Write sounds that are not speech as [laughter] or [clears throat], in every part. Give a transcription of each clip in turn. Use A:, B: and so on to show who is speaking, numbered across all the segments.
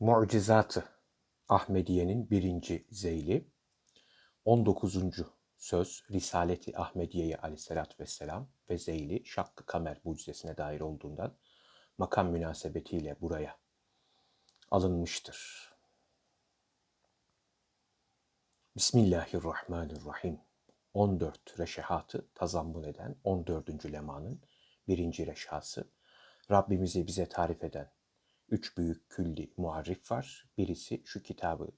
A: Mucizatı Ahmediye'nin birinci zeyli 19. söz Risaleti Ahmediye'ye aleyhissalatü vesselam ve zeyli Şakkı Kamer mucizesine dair olduğundan makam münasebetiyle buraya alınmıştır. Bismillahirrahmanirrahim. 14 reşehatı tazammun eden 14. lemanın birinci reşhası Rabbimizi bize tarif eden üç büyük külli muharrif var. Birisi şu kitabı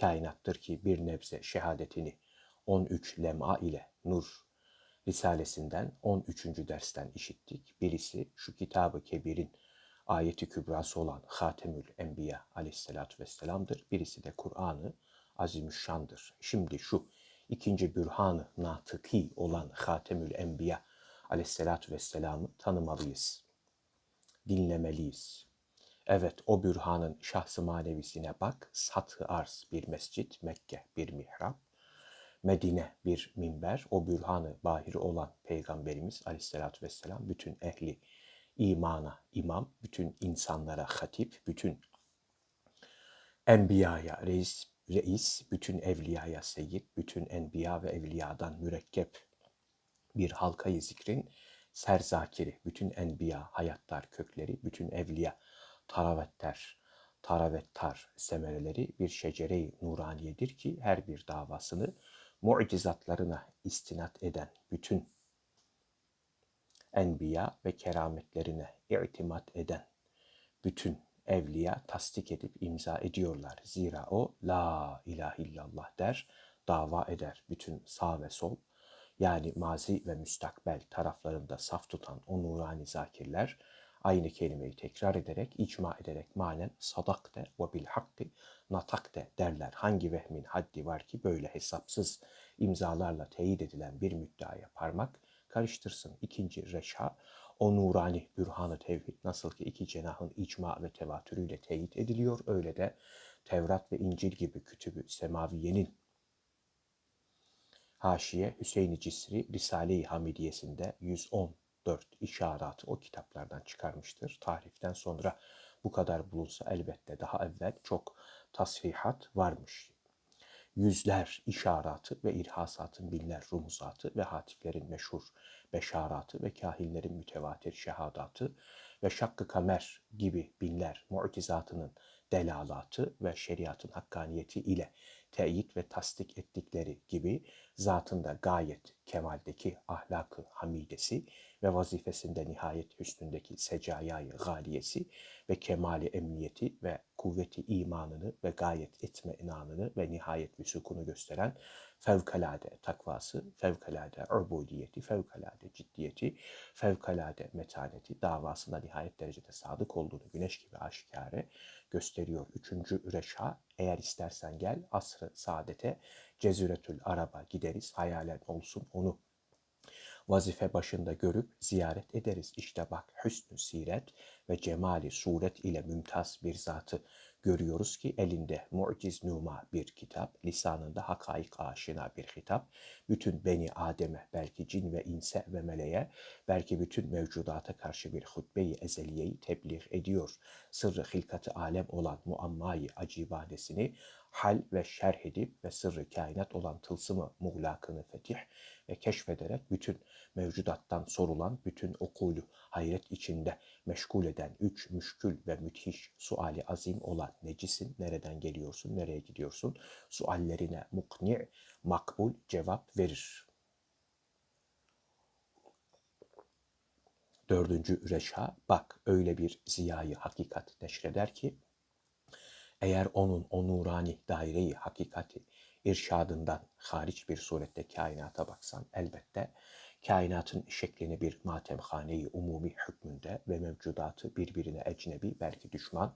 A: kainattır ki bir nebze şehadetini 13 lema ile Nur Risalesinden 13. dersten işittik. Birisi şu kitabı kebirin ayeti kübrası olan Hatemül Enbiya aleyhissalatü vesselam'dır. Birisi de Kur'an'ı Azimüşşan'dır. Şimdi şu ikinci bürhanı natıki olan Hatemül Enbiya aleyhissalatü vesselam'ı tanımalıyız. Dinlemeliyiz. Evet o bürhanın şahsı manevisine bak. Satı arz bir mescit, Mekke bir mihrap, Medine bir minber. O bürhanı bahiri olan Peygamberimiz aleyhissalatü vesselam bütün ehli imana imam, bütün insanlara hatip, bütün enbiyaya reis, reis, bütün evliyaya seyyid, bütün enbiya ve evliyadan mürekkep bir halkayı zikrin serzakiri, bütün enbiya hayatlar kökleri, bütün evliya taravetler, taravettar semereleri bir şecere-i nuraniyedir ki her bir davasını mucizatlarına istinat eden bütün enbiya ve kerametlerine itimat eden bütün evliya tasdik edip imza ediyorlar. Zira o la ilahe illallah der, dava eder. Bütün sağ ve sol yani mazi ve müstakbel taraflarında saf tutan o nurani zakirler aynı kelimeyi tekrar ederek, icma ederek manen sadakte ve bil hakkı natakte derler. Hangi vehmin haddi var ki böyle hesapsız imzalarla teyit edilen bir müddeaya parmak karıştırsın. İkinci reşha, o nurani bürhanı tevhid nasıl ki iki cenahın icma ve tevatürüyle teyit ediliyor, öyle de Tevrat ve İncil gibi kütübü semaviyenin Haşiye Hüseyin-i Cisri Risale-i Hamidiyesinde 110 dört işaratı o kitaplardan çıkarmıştır. Tariften sonra bu kadar bulunsa elbette daha evvel çok tasrihat varmış. Yüzler işaratı ve irhasatın binler rumuzatı ve hatiflerin meşhur beşaratı ve kahinlerin mütevatir şehadatı ve şakkı kamer gibi binler mu'tizatının delalatı ve şeriatın hakkaniyeti ile teyit ve tasdik ettikleri gibi zatında gayet kemaldeki ahlakı hamidesi ve vazifesinde nihayet hüsnündeki secayayı galiyesi ve kemali emniyeti ve kuvveti imanını ve gayet etme inanını ve nihayet vüsukunu gösteren fevkalade takvası, fevkalade ubudiyeti, fevkalade ciddiyeti, fevkalade metaneti, davasında nihayet derecede sadık olduğunu güneş gibi aşikare gösteriyor. Üçüncü reşha, eğer istersen gel asrı saadete, cezüretül araba gideriz, hayalen olsun onu vazife başında görüp ziyaret ederiz. İşte bak hüsnü siret ve cemali suret ile mümtaz bir zatı görüyoruz ki elinde muciz numa bir kitap, lisanında hakaik aşina bir hitap, bütün beni Adem'e, belki cin ve inse ve meleğe, belki bütün mevcudata karşı bir hutbeyi ezeliyeyi tebliğ ediyor. Sırrı hilkatı alem olan muammayı acibadesini hal ve şerh edip ve sırrı kainat olan tılsımı muğlakını fetih ve keşfederek bütün mevcudattan sorulan, bütün okulu hayret içinde meşgul eden üç müşkül ve müthiş suali azim olan necisin, nereden geliyorsun, nereye gidiyorsun, suallerine mukni, makbul cevap verir. Dördüncü reşha, bak öyle bir ziyayı hakikat neşreder ki, eğer onun o nurani daireyi hakikati irşadından hariç bir surette kainata baksan elbette kainatın şeklini bir matemhaneyi umumi hükmünde ve mevcudatı birbirine ecnebi belki düşman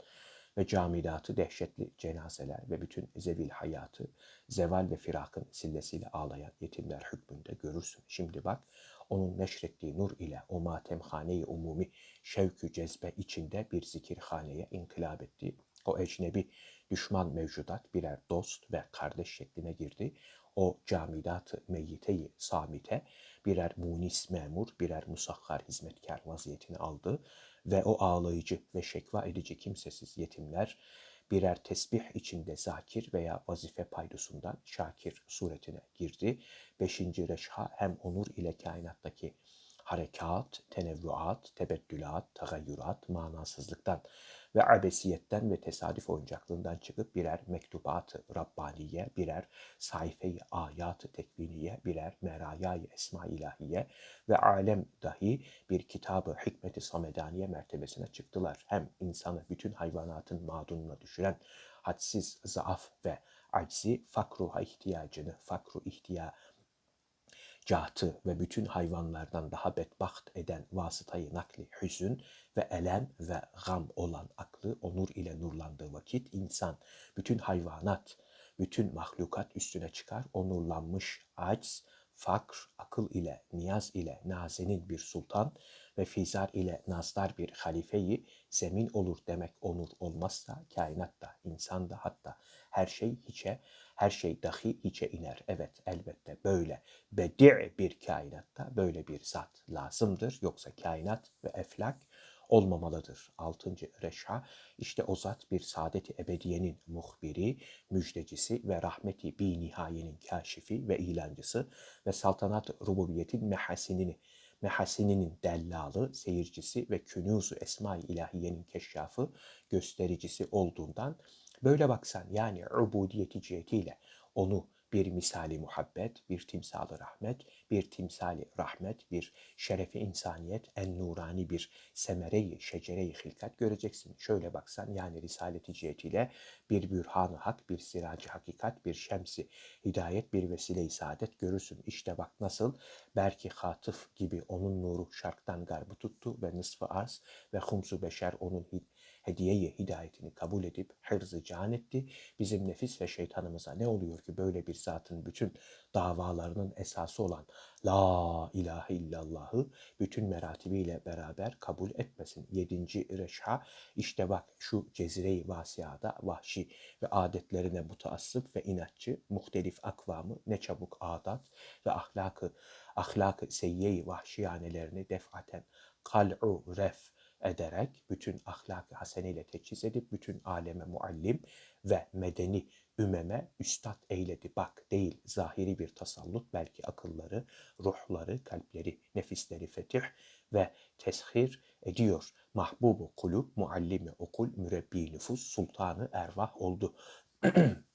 A: ve camidatı dehşetli cenazeler ve bütün zevil hayatı zeval ve firakın sillesiyle ağlayan yetimler hükmünde görürsün. Şimdi bak onun neşrettiği nur ile o matemhane-i umumi şevkü cezbe içinde bir zikirhaneye inkılap etti. O ecnebi düşman mevcudat birer dost ve kardeş şekline girdi. O camidat-ı meyyite samite birer munis memur, birer musahhar hizmetkar vaziyetini aldı ve o ağlayıcı ve şekva edici kimsesiz yetimler birer tesbih içinde zakir veya vazife paydosundan şakir suretine girdi. Beşinci reşha hem onur ile kainattaki harekat, tenevvuat, tebeddülat, tagayyurat, manasızlıktan ve abesiyetten ve tesadüf oyuncaklığından çıkıp birer mektubat-ı Rabbaniye, birer sayfe-i ayat-ı tekviniye, birer merayay esma ilahiye ve alem dahi bir kitabı hikmeti samedaniye mertebesine çıktılar. Hem insanı bütün hayvanatın mağdununa düşüren hadsiz zaaf ve aczi fakruha ihtiyacını, fakru ihtiya cahtı ve bütün hayvanlardan daha bedbaht eden vasıtayı nakli hüzün ve elem ve gam olan aklı onur ile nurlandığı vakit insan, bütün hayvanat, bütün mahlukat üstüne çıkar, onurlanmış acz, fakr, akıl ile, niyaz ile nazenin bir sultan ve fizar ile nazdar bir halifeyi zemin olur demek onur olmazsa kainatta, insanda hatta her şey hiçe, her şey dahi hiçe iner. Evet elbette böyle bedi' bir kainatta böyle bir zat lazımdır. Yoksa kainat ve eflak olmamalıdır. Altıncı reşha işte o zat bir saadeti ebediyenin muhbiri, müjdecisi ve rahmeti bi nihayenin kaşifi ve ilancısı ve saltanat rububiyetin mehasinini mehasininin dellalı, seyircisi ve künuzu esma-i ilahiyenin keşşafı, göstericisi olduğundan böyle baksan yani ubudiyeti cihetiyle onu bir misali muhabbet, bir timsali rahmet, bir timsali rahmet, bir şerefi insaniyet, en nurani bir semereyi, şecereyi hilkat göreceksin. Şöyle baksan yani risaleti cihetiyle bir bürhan hak, bir siracı hakikat, bir şemsi hidayet, bir vesile-i saadet görürsün. İşte bak nasıl belki hatıf gibi onun nuru şarktan garbı tuttu ve nısfı arz ve humsu beşer onun hediyeyi hidayetini kabul edip hırzı can etti. Bizim nefis ve şeytanımıza ne oluyor ki böyle bir zatın bütün davalarının esası olan La ilahe illallahı bütün meratibiyle beraber kabul etmesin. Yedinci reşha işte bak şu cezire-i vasiyada vahşi ve adetlerine mutaassıp ve inatçı muhtelif akvamı ne çabuk adat ve ahlakı ahlakı seyye-i vahşiyanelerini defaten kal'u ref ederek bütün ahlak-ı haseneyle teçhiz edip bütün aleme muallim ve medeni ümeme üstad eyledi. Bak değil zahiri bir tasallut belki akılları, ruhları, kalpleri, nefisleri fetih ve teshir ediyor. Mahbubu kulub, muallimi okul, mürebbi nüfus, sultanı ervah oldu. [clears throat]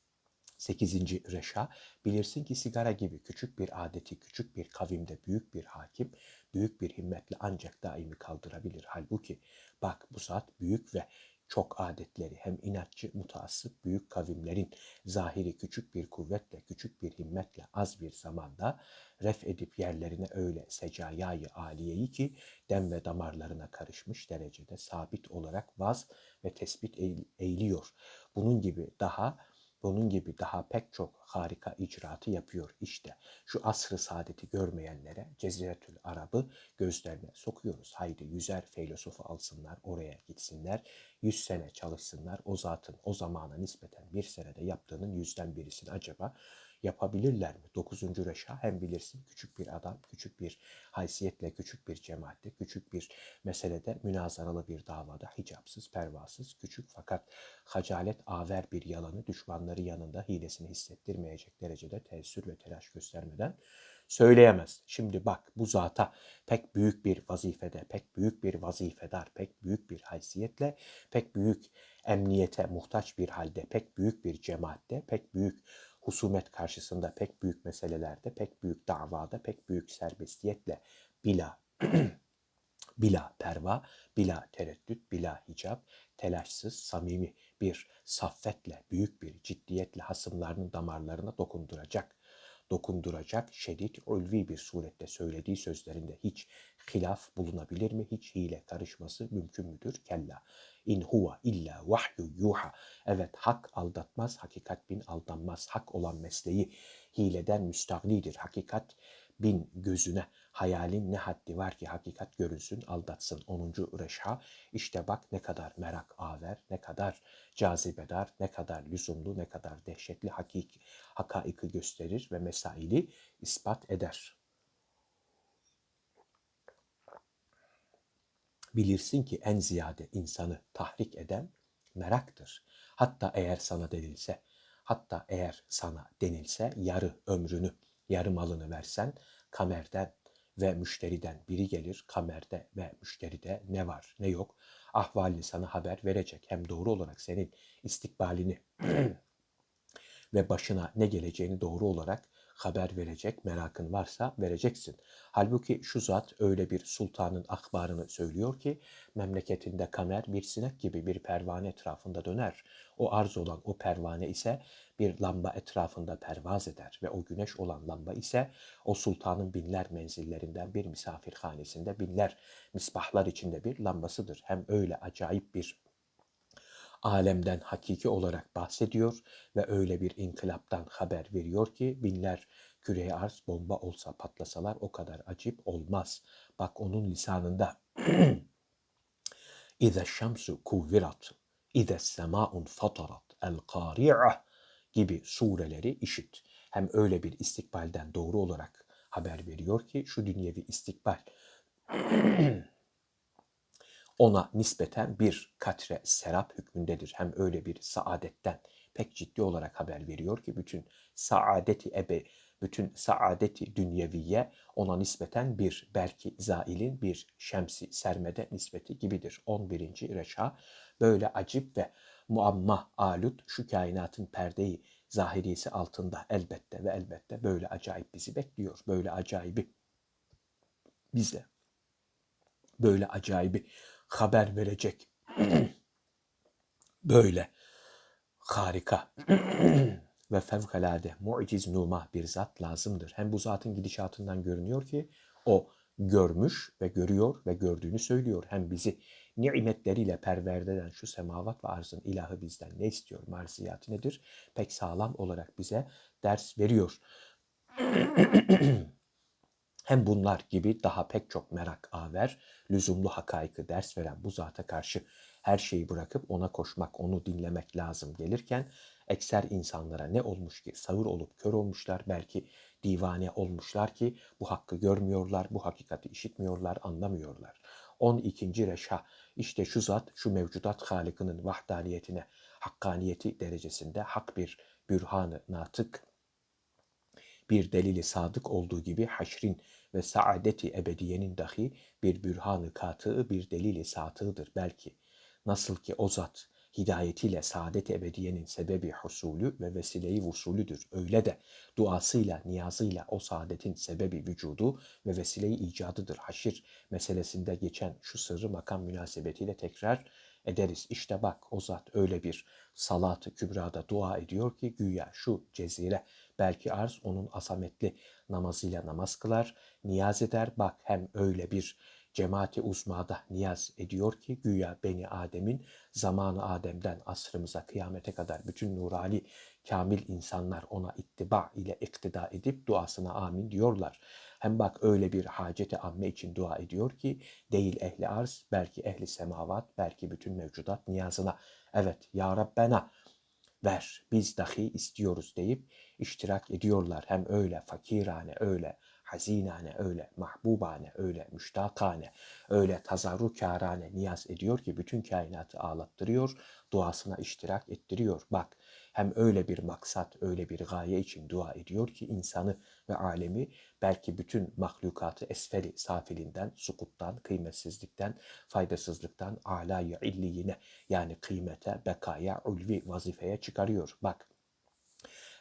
A: Sekizinci reşa, bilirsin ki sigara gibi küçük bir adeti, küçük bir kavimde büyük bir hakim, büyük bir himmetle ancak daimi kaldırabilir. Halbuki bak bu zat büyük ve çok adetleri hem inatçı, mutaassıp büyük kavimlerin zahiri küçük bir kuvvetle, küçük bir himmetle az bir zamanda ref edip yerlerine öyle secayayı aliyeyi ki dem ve damarlarına karışmış derecede sabit olarak vaz ve tespit eğiliyor. Bunun gibi daha bunun gibi daha pek çok harika icraatı yapıyor işte. Şu asrı saadeti görmeyenlere Ceziretül Arab'ı gözlerine sokuyoruz. Haydi yüzer filosofu alsınlar, oraya gitsinler. Yüz sene çalışsınlar. O zatın o zamana nispeten bir senede yaptığının yüzden birisini acaba yapabilirler mi? Dokuzuncu reşa hem bilirsin küçük bir adam, küçük bir haysiyetle, küçük bir cemaatte, küçük bir meselede, münazaralı bir davada, hicapsız, pervasız, küçük fakat hacalet aver bir yalanı düşmanları yanında hilesini hissettirmeyecek derecede teessür ve telaş göstermeden söyleyemez. Şimdi bak bu zata pek büyük bir vazifede, pek büyük bir vazifedar, pek büyük bir haysiyetle, pek büyük emniyete muhtaç bir halde, pek büyük bir cemaatte, pek büyük husumet karşısında pek büyük meselelerde, pek büyük davada, pek büyük serbestiyetle bila [clears throat] bila perva, bila tereddüt, bila hicap, telaşsız, samimi bir saffetle, büyük bir ciddiyetle hasımlarının damarlarına dokunduracak, dokunduracak şiddet, ulvi bir surette söylediği sözlerinde hiç hilaf bulunabilir mi? Hiç hile karışması mümkün müdür? Kella. İn huwa illa vahyu yuha. Evet hak aldatmaz, hakikat bin aldanmaz. Hak olan mesleği hileden müstahnidir. Hakikat bin gözüne hayalin ne haddi var ki hakikat görünsün aldatsın. 10. reşha işte bak ne kadar merak aver, ne kadar cazibedar, ne kadar lüzumlu, ne kadar dehşetli hakik, hakaiki gösterir ve mesaili ispat eder. Bilirsin ki en ziyade insanı tahrik eden meraktır. Hatta eğer sana denilse, hatta eğer sana denilse yarı ömrünü, yarı malını versen kamerden ve müşteriden biri gelir kamerde ve müşteride ne var ne yok ahvalini sana haber verecek. Hem doğru olarak senin istikbalini [clears throat] ve başına ne geleceğini doğru olarak haber verecek, merakın varsa vereceksin. Halbuki şu zat öyle bir sultanın akbarını söylüyor ki memleketinde kamer bir sinek gibi bir pervane etrafında döner. O arz olan o pervane ise bir lamba etrafında pervaz eder ve o güneş olan lamba ise o sultanın binler menzillerinden bir misafirhanesinde binler misbahlar içinde bir lambasıdır. Hem öyle acayip bir alemden hakiki olarak bahsediyor ve öyle bir inkılaptan haber veriyor ki binler küreye arz bomba olsa patlasalar o kadar acip olmaz. Bak onun lisanında [clears throat] İze şemsu kuvvirat, İze semaun fatarat, el kari'ah gibi sureleri işit. Hem öyle bir istikbalden doğru olarak haber veriyor ki şu dünyevi istikbal [clears throat] ona nispeten bir katre serap hükmündedir. Hem öyle bir saadetten pek ciddi olarak haber veriyor ki bütün saadeti ebe, bütün saadeti dünyeviye ona nispeten bir belki zailin bir şemsi sermede nispeti gibidir. 11. reşa böyle acip ve muamma alut şu kainatın perdeyi zahiriyesi altında elbette ve elbette böyle acayip bizi bekliyor. Böyle acayibi bize böyle acayibi haber verecek. [clears throat] Böyle harika [clears throat] ve fevkalade muciz numa bir zat lazımdır. Hem bu zatın gidişatından görünüyor ki o görmüş ve görüyor ve gördüğünü söylüyor. Hem bizi nimetleriyle perverde eden şu semavat ve arzın ilahı bizden ne istiyor, marziyatı nedir? Pek sağlam olarak bize ders veriyor. [clears throat] Hem bunlar gibi daha pek çok merak aver, lüzumlu hakaiki ders veren bu zata karşı her şeyi bırakıp ona koşmak, onu dinlemek lazım gelirken ekser insanlara ne olmuş ki sağır olup kör olmuşlar, belki divane olmuşlar ki bu hakkı görmüyorlar, bu hakikati işitmiyorlar, anlamıyorlar. 12. reşa işte şu zat şu mevcudat halikinin vahdaniyetine, hakkaniyeti derecesinde hak bir bürhanı natık, bir delili sadık olduğu gibi haşrin ve saadeti ebediyenin dahi bir bürhanı katığı bir delili satığıdır belki. Nasıl ki o zat hidayetiyle saadet ebediyenin sebebi husulü ve vesileyi vusulüdür. Öyle de duasıyla, niyazıyla o saadetin sebebi vücudu ve vesileyi icadıdır. Haşir meselesinde geçen şu sırrı makam münasebetiyle tekrar ederiz. İşte bak o zat öyle bir salat-ı kübrada dua ediyor ki güya şu cezire belki arz onun asametli namazıyla namaz kılar, niyaz eder. Bak hem öyle bir cemaati uzmada niyaz ediyor ki güya Beni Adem'in zamanı Adem'den asrımıza kıyamete kadar bütün nurali kamil insanlar ona ittiba ile iktida edip duasına amin diyorlar. Hem bak öyle bir haceti amme için dua ediyor ki değil ehli arz belki ehli semavat belki bütün mevcudat niyazına evet ya Rabbena ver biz dahi istiyoruz deyip iştirak ediyorlar. Hem öyle fakirane öyle hazinane öyle mahbubane öyle müştakane öyle tazarrukârane niyaz ediyor ki bütün kainatı ağlattırıyor, duasına iştirak ettiriyor. Bak hem öyle bir maksat, öyle bir gaye için dua ediyor ki insanı ve alemi belki bütün mahlukatı esferi safilinden, sukuttan, kıymetsizlikten, faydasızlıktan alâ-i illiyine yani kıymete, bekaya, ulvi vazifeye çıkarıyor. Bak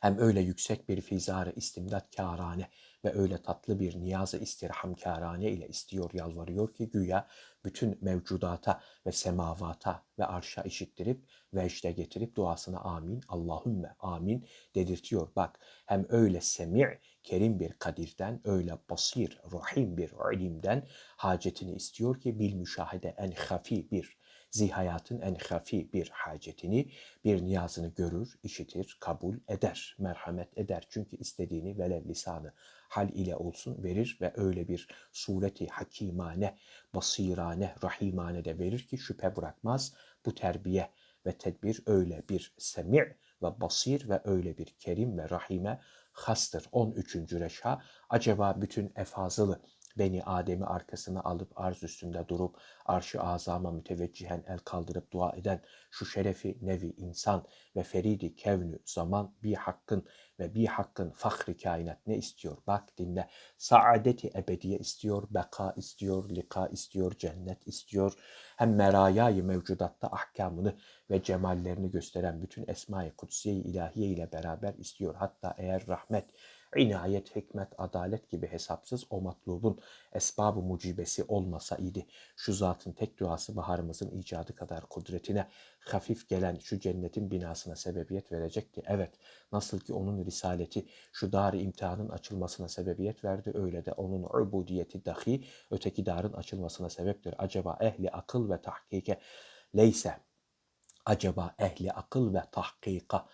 A: hem öyle yüksek bir fizarı istimdat kârane ve öyle tatlı bir niyazı istirhamkârane ile istiyor, yalvarıyor ki güya bütün mevcudata ve semavata ve arşa işittirip ve işte getirip duasına amin, Allahümme amin dedirtiyor. Bak hem öyle semi' kerim bir kadirden, öyle basir, rahim bir ilimden hacetini istiyor ki bil müşahede en hafi bir zihayatın en hafi bir hacetini, bir niyazını görür, işitir, kabul eder, merhamet eder. Çünkü istediğini velev lisanı hal ile olsun verir ve öyle bir sureti hakimane, basirane, rahimane de verir ki şüphe bırakmaz. Bu terbiye ve tedbir öyle bir semi' ve basir ve öyle bir kerim ve rahime hastır. 13. reşa acaba bütün efazılı Beni Adem'i arkasına alıp arz üstünde durup arşı azama müteveccihen el kaldırıp dua eden şu şerefi nevi insan ve feridi kevnü zaman bir hakkın ve bir hakkın fahri kainat ne istiyor? Bak dinle. Saadeti ebediye istiyor, beka istiyor, lika istiyor, cennet istiyor. Hem merayayı mevcudatta ahkamını ve cemallerini gösteren bütün esma-i kutsiye ilahiye ile beraber istiyor. Hatta eğer rahmet, inayet, hikmet, adalet gibi hesapsız o matlubun esbab-ı mucibesi olmasa idi. Şu zatın tek duası baharımızın icadı kadar kudretine hafif gelen şu cennetin binasına sebebiyet verecekti. Evet, nasıl ki onun risaleti şu dar imtihanın açılmasına sebebiyet verdi, öyle de onun ubudiyeti dahi öteki darın açılmasına sebeptir. Acaba ehli akıl ve tahkike leyse acaba ehli akıl ve tahkika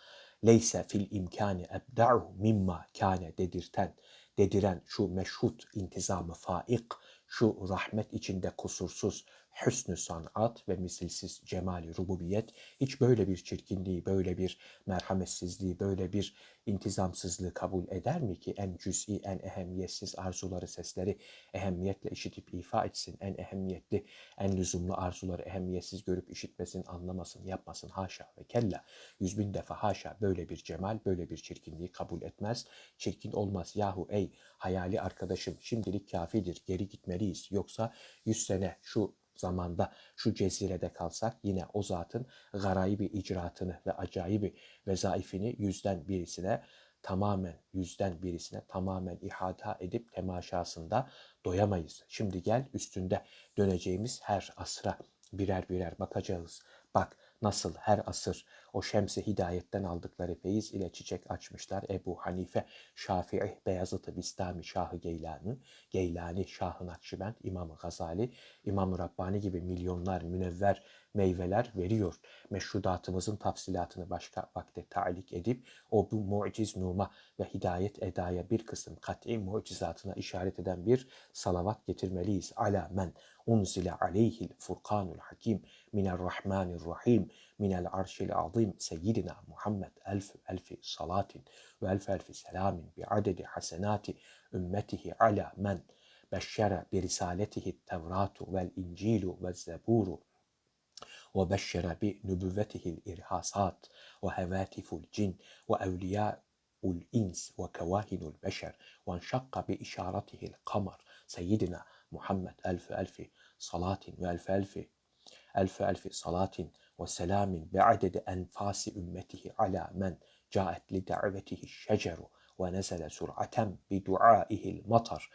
A: leyse fil imkani ebda'u mimma kâne dedirten, dediren şu meşhut intizamı faik, şu rahmet içinde kusursuz, hüsnü sanat ve misilsiz cemali rububiyet hiç böyle bir çirkinliği, böyle bir merhametsizliği, böyle bir intizamsızlığı kabul eder mi ki en cüz'i, en ehemmiyetsiz arzuları, sesleri ehemmiyetle işitip ifa etsin, en ehemmiyetli, en lüzumlu arzuları ehemmiyetsiz görüp işitmesin, anlamasın, yapmasın, haşa ve kella. Yüz bin defa haşa böyle bir cemal, böyle bir çirkinliği kabul etmez. Çirkin olmaz yahu ey hayali arkadaşım şimdilik kafidir, geri gitmeliyiz. Yoksa yüz sene şu zamanda şu cezirede kalsak yine o zatın garayibi icraatını ve acayibi vezaifini yüzden birisine tamamen yüzden birisine tamamen ihata edip temaşasında doyamayız. Şimdi gel üstünde döneceğimiz her asra birer birer bakacağız. Bak nasıl her asır o şemsi hidayetten aldıkları feyiz ile çiçek açmışlar. Ebu Hanife, Şafii, Beyazıt-ı Bistami, Şahı Geylani, Geylani, Şahı Nakşibend, İmam Gazali, İmam Rabbani gibi milyonlar münevver meyveler veriyor. Meşrudatımızın tafsilatını başka vakte talik edip o bu muciz numa ve hidayet edaya bir kısım kat'i mucizatına işaret eden bir salavat getirmeliyiz. Ala men unzile aleyhil furkanul hakim minel minel arşil azim seyyidina Muhammed elf elfi salatin ve elf elfi selamin bi adedi hasenati ümmetihi ala men beşşere bi risaletihi tevratu vel incilu ve zeburu وبشر بنبوته الإرهاصات وهواتف الجن وأولياء الإنس وكواهن البشر وانشق بإشارته القمر. سيدنا محمد ألف ألف صلاة وألف ألف ألف ألف صلاة وسلام بعدد أنفاس أمته على من جاءت لدعوته الشجر ونزل سرعة بدعائه المطر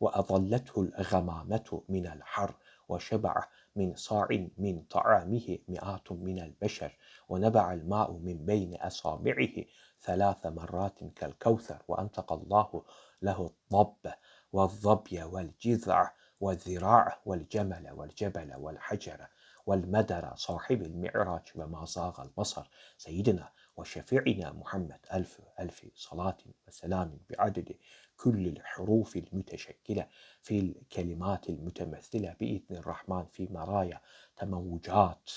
A: وأظلته الغمامة من الحر وشبع من صاع من طعامه مئات من البشر ونبع الماء من بين أصابعه ثلاث مرات كالكوثر وأنطق الله له الضب والظبي والجذع والذراع والجمل والجبل والحجر والمدر صاحب المعراج وما صاغ البصر. سيدنا وشفيعنا محمد ألف ألف صلاة وسلام بعدد كل الحروف المتشكلة في الكلمات المتمثلة بإذن الرحمن في مرايا تموجات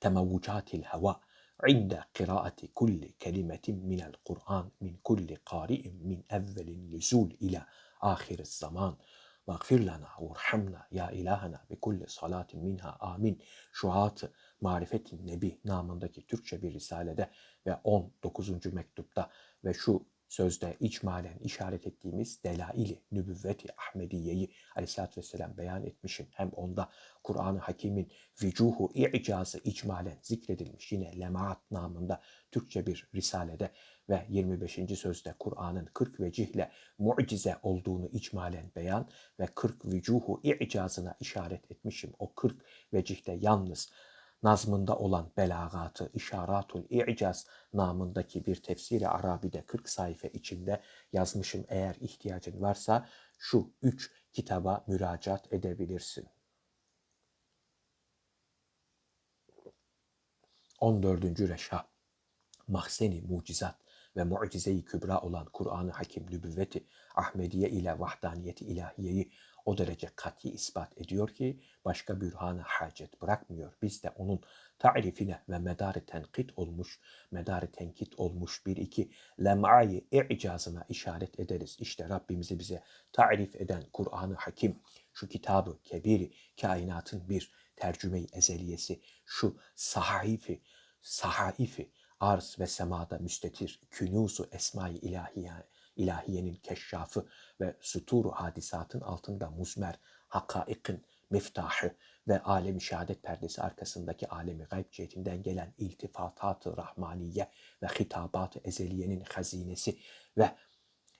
A: تموجات الهواء عند قراءة كل كلمة من القرآن من كل قارئ من أول النزول إلى آخر الزمان Mağfir lana vurhamna ya ilahana bi kulli salatin minha amin. Şuat Marifetin Nebi namındaki Türkçe bir risalede ve 19. mektupta ve şu sözde icmalen işaret ettiğimiz delaili nübüvveti Ahmediye'yi aleyhissalatü vesselam beyan etmişim. Hem onda Kur'an-ı Hakim'in vücuhu i'cazı icmalen zikredilmiş. Yine Lemaat namında Türkçe bir risalede ve 25. sözde Kur'an'ın 40 vecihle mucize olduğunu icmalen beyan ve 40 vücuhu i'cazına işaret etmişim. O 40 vecihte yalnız nazmında olan belagatı İşaratul İ'caz namındaki bir tefsiri Arabi'de 40 sayfa içinde yazmışım. Eğer ihtiyacın varsa şu üç kitaba müracaat edebilirsin. 14. Reşa Mahzeni Mucizat ve Mucize-i Kübra olan Kur'an-ı Hakim Nübüvveti Ahmediye ile Vahdaniyeti İlahiyeyi o derece kat'i ispat ediyor ki başka bürhana hacet bırakmıyor. Biz de onun tarifine ve medarı tenkit olmuş, medarı tenkit olmuş bir iki lem'ayı i'cazına işaret ederiz. İşte Rabbimizi bize tarif eden Kur'an-ı Hakim, şu kitabı kebiri, kainatın bir tercüme-i ezeliyesi, şu sahaifi, sahaifi, arz ve semada müstetir, künusu esma-i ilahiye, ilahiyenin keşşafı ve suturu hadisatın altında muzmer, hakaikin miftahı ve alemi şehadet perdesi arkasındaki alemi gayb cihetinden gelen iltifatat-ı rahmaniye ve hitabat-ı ezeliyenin hazinesi ve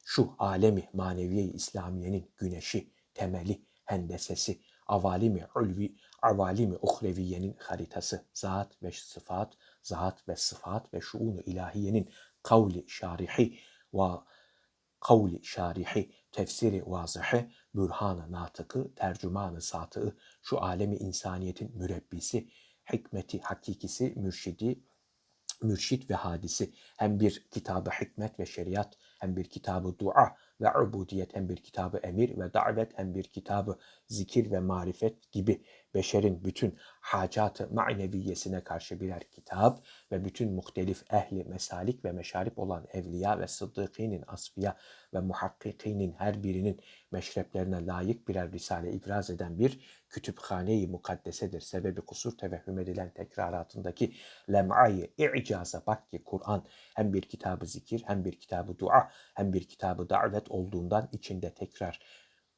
A: şu alemi maneviye İslamiyenin güneşi, temeli, hendesesi, avalimi ulvi, avalimi uhreviyenin haritası, zat ve sıfat, zat ve sıfat ve şuunu ilahiyenin kavli şarihi ve kavli şarihi, tefsiri vazıhı, bürhan-ı natıkı, tercüman-ı satığı, şu alemi insaniyetin mürebbisi, hikmeti hakikisi, mürşidi, mürşit ve hadisi. Hem bir kitabı hikmet ve şeriat hem bir kitabı dua ve ubudiyet hem bir kitabı emir ve davet hem bir kitabı zikir ve marifet gibi beşerin bütün hacatı maneviyesine karşı birer kitap ve bütün muhtelif ehli mesalik ve meşarip olan evliya ve sıddıkinin asfiya ve muhakkikinin her birinin meşreplerine layık birer risale ibraz eden bir kütüphane-i mukaddesedir. Sebebi kusur tevehhüm edilen tekraratındaki lem'ayı i'caza bak ki Kur'an hem bir kitabı zikir hem bir kitabı dua hem bir kitabı davet olduğundan içinde tekrar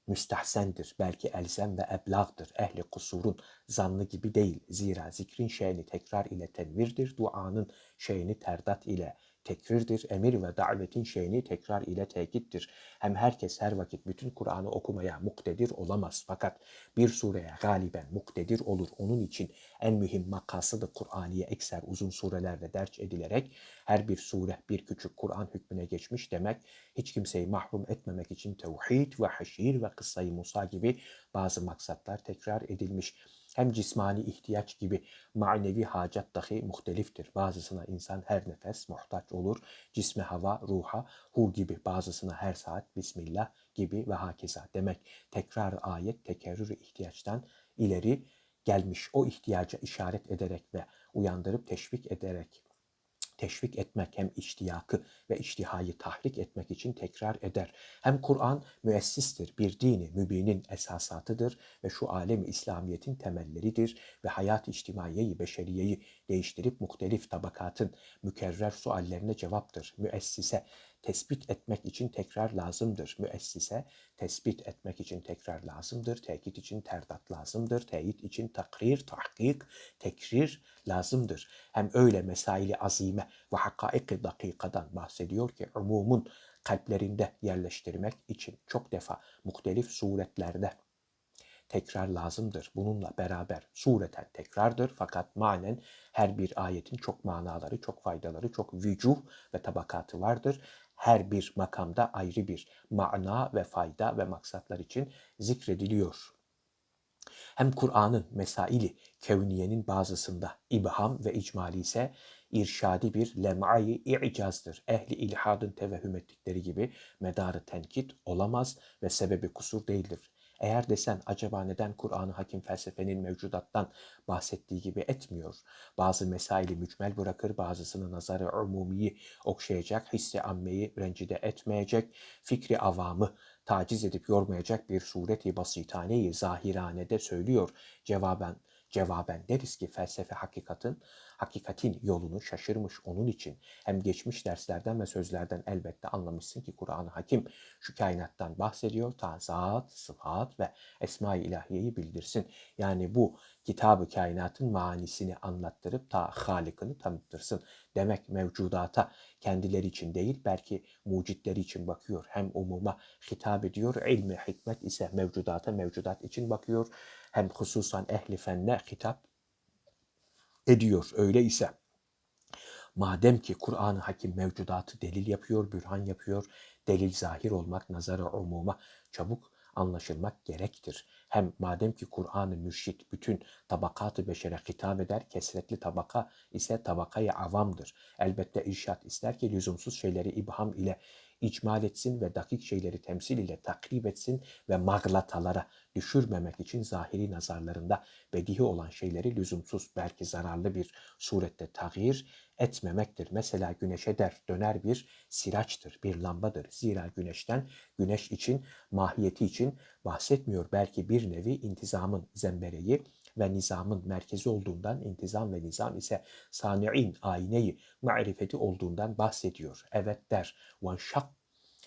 A: müstahsendir. Belki elzem ve eblağdır. Ehli kusurun zannı gibi değil. Zira zikrin şeyini tekrar ile tenvirdir. Duanın şeyini terdat ile tekrirdir. Emir ve davetin şeyini tekrar ile tekittir. Hem herkes her vakit bütün Kur'an'ı okumaya muktedir olamaz. Fakat bir sureye galiben muktedir olur. Onun için en mühim makasıdı Kur'aniye ekser uzun surelerde derç edilerek her bir sure bir küçük Kur'an hükmüne geçmiş demek hiç kimseyi mahrum etmemek için tevhid ve haşir ve kıssayı Musa gibi bazı maksatlar tekrar edilmiş hem cismani ihtiyaç gibi manevi hacat dahi muhteliftir. Bazısına insan her nefes muhtaç olur. Cisme hava, ruha, hu gibi bazısına her saat Bismillah gibi ve hakeza. Demek tekrar ayet tekerrür ihtiyaçtan ileri gelmiş o ihtiyaca işaret ederek ve uyandırıp teşvik ederek teşvik etmek hem iştiyakı ve iştihayı tahrik etmek için tekrar eder. Hem Kur'an müessistir, bir dini mübinin esasatıdır ve şu alemi İslamiyet'in temelleridir ve hayat içtimaiyeyi, beşeriyeyi değiştirip muhtelif tabakatın mükerrer suallerine cevaptır. Müessise tespit etmek için tekrar lazımdır. Müessise tespit etmek için tekrar lazımdır. Tekit için terdat lazımdır. Teyit için takrir, tahkik, tekrir lazımdır. Hem öyle mesaili azime ve hakaiki dakikadan bahsediyor ki umumun kalplerinde yerleştirmek için çok defa muhtelif suretlerde tekrar lazımdır. Bununla beraber sureten tekrardır fakat manen her bir ayetin çok manaları, çok faydaları, çok vücuh ve tabakatı vardır her bir makamda ayrı bir mana ve fayda ve maksatlar için zikrediliyor. Hem Kur'an'ın mesaili kevniyenin bazısında ibham ve icmali ise irşadi bir lem'ayı i'cazdır. Ehli ilhadın tevehhüm ettikleri gibi medarı tenkit olamaz ve sebebi kusur değildir. Eğer desen acaba neden Kur'an-ı Hakim felsefenin mevcudattan bahsettiği gibi etmiyor? Bazı mesaili mücmel bırakır, bazısını nazarı umumiyi okşayacak, hissi ammeyi rencide etmeyecek, fikri avamı taciz edip yormayacak bir sureti basitaneyi zahiranede söylüyor. Cevaben cevaben deriz ki felsefe hakikatin hakikatin yolunu şaşırmış onun için hem geçmiş derslerden ve sözlerden elbette anlamışsın ki Kur'an-ı Hakim şu kainattan bahsediyor. Ta zat, sıfat ve esma-i ilahiyeyi bildirsin. Yani bu kitabı kainatın manisini anlattırıp ta halikini tanıttırsın. Demek mevcudata kendileri için değil belki mucitleri için bakıyor. Hem umuma hitap ediyor. İlmi hikmet ise mevcudata mevcudat için bakıyor. Hem hususan ehli fenne hitap ediyor. Öyle ise madem ki Kur'an-ı Hakim mevcudatı delil yapıyor, bürhan yapıyor, delil zahir olmak, nazara umuma çabuk anlaşılmak gerektir. Hem madem ki Kur'an-ı Mürşit bütün tabakatı beşere hitap eder, kesretli tabaka ise tabakayı avamdır. Elbette irşat ister ki lüzumsuz şeyleri ibham ile icmal etsin ve dakik şeyleri temsil ile takrib etsin ve maglatalara düşürmemek için zahiri nazarlarında bedihi olan şeyleri lüzumsuz belki zararlı bir surette tağyir etmemektir. Mesela güneşe der döner bir siraçtır, bir lambadır. Zira güneşten güneş için, mahiyeti için bahsetmiyor. Belki bir nevi intizamın zembereyi ve nizamın merkezi olduğundan intizam ve nizam ise sani'in ayneyi marifeti olduğundan bahsediyor. Evet der. Ve şak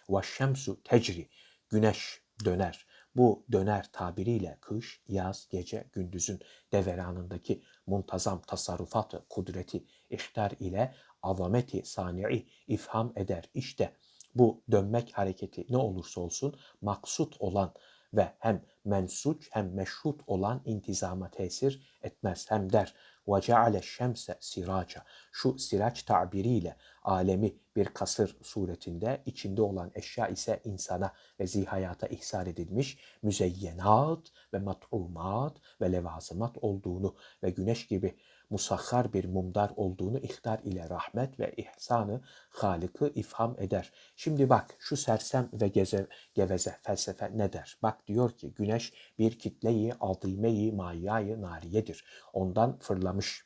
A: ve şemsu tecri. Güneş döner. Bu döner tabiriyle kış, yaz, gece, gündüzün deveranındaki muntazam tasarrufatı, kudreti, ihtar ile azameti sani'i ifham eder. İşte bu dönmek hareketi ne olursa olsun maksut olan ve hem mensuç hem meşrut olan intizama tesir etmez. Hem der ve ceale şemse siraca. Şu siraç tabiriyle alemi bir kasır suretinde içinde olan eşya ise insana ve zihayata ihsar edilmiş müzeyyenat ve mat'umat ve levazımat olduğunu ve güneş gibi musahhar bir mumdar olduğunu ihtar ile rahmet ve ihsanı Halık'ı ifham eder. Şimdi bak şu sersem ve geze, geveze felsefe ne der? Bak diyor ki güneş bir kitleyi azimeyi mayayı nariyedir. Ondan fırlamış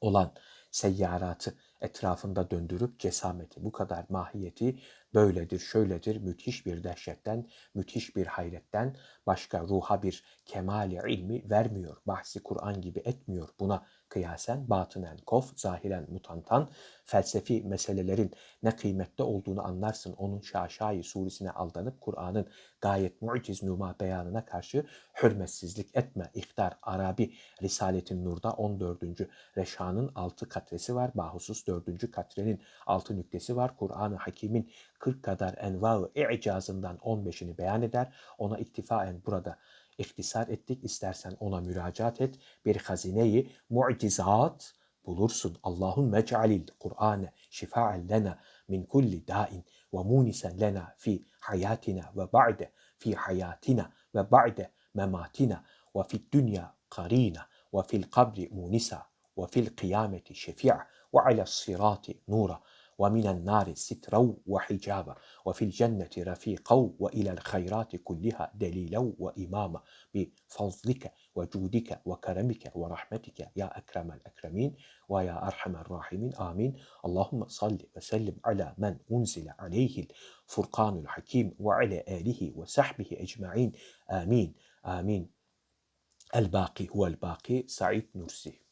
A: olan seyyaratı etrafında döndürüp cesameti, bu kadar mahiyeti böyledir, şöyledir, müthiş bir dehşetten, müthiş bir hayretten başka ruha bir kemali ilmi vermiyor. Bahsi Kur'an gibi etmiyor. Buna kıyasen batınen kof, zahiren mutantan, felsefi meselelerin ne kıymetli olduğunu anlarsın. Onun şaşayı suresine aldanıp Kur'an'ın gayet muciz numa beyanına karşı hürmetsizlik etme. İhtar Arabi Risaletin Nur'da 14. Reşan'ın 6 katresi var. Bahusus 4. katrenin 6 nüktesi var. Kur'an-ı Hakim'in 40 kadar enva-ı i'cazından 15'ini beyan eder. Ona iktifaen burada ihtisar ettik. İstersen ona müracaat et. Bir hazineyi mucizat bulursun. Allahümme cealil Kur'ane şifa'en lena min kulli da'in ve munisen lena fi hayatina ve ba'de fi hayatina ve ba'de mematina ve fi dünya karina ve fil kabri munisa ve fil kıyameti şefi'a ve ala sirati nura ومن النار سترا وحجابا وفي الجنة رفيقا وإلى الخيرات كلها دليلا وإماما بفضلك وجودك وكرمك ورحمتك يا أكرم الأكرمين ويا أرحم الراحمين. آمين. اللهم صل وسلم على من أنزل عليه الفرقان الحكيم وعلى آله وصحبه أجمعين. آمين. آمين. الباقي هو الباقي. سعيد نرسي.